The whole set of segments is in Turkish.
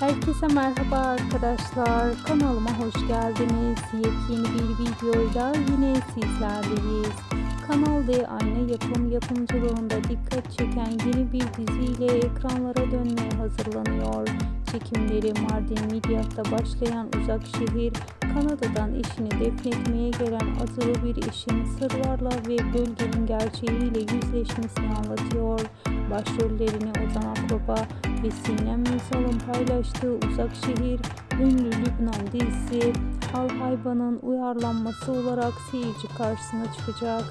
Herkese merhaba arkadaşlar. Kanalıma hoş geldiniz. Yepyeni bir videoyla yine sizlerleyiz. Kanal D anne yapım yapımcılığında dikkat çeken yeni bir diziyle ekranlara dönmeye hazırlanıyor. Çekimleri Mardin Midyat'ta başlayan Uzak Şehir, Kanada'dan eşini defnetmeye gelen azılı bir eşin sırlarla ve bölgenin gerçeğiyle yüzleşmesini anlatıyor. Başrollerini Ozan Akroba ve Sinem Ünsal'ın paylaştığı Uzak Şehir, ünlü Lübnan dizisi Al Hayban'ın uyarlanması olarak seyirci karşısına çıkacak.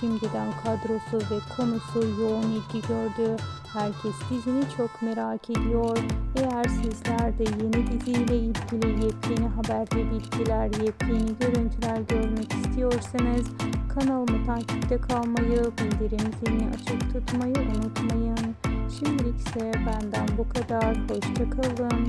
Şimdiden kadrosu ve konusu yoğun ilgi gördü. Herkes dizini çok merak ediyor. Eğer sizler de yeni diziyle ilgili yepyeni haber ve bilgiler, yepyeni görüntüler görmek istiyorsanız kanalımı takipte kalmayı, bildirim zilini açık tutmayı unutmayın. Şimdilik ise benden bu kadar. Hoşçakalın.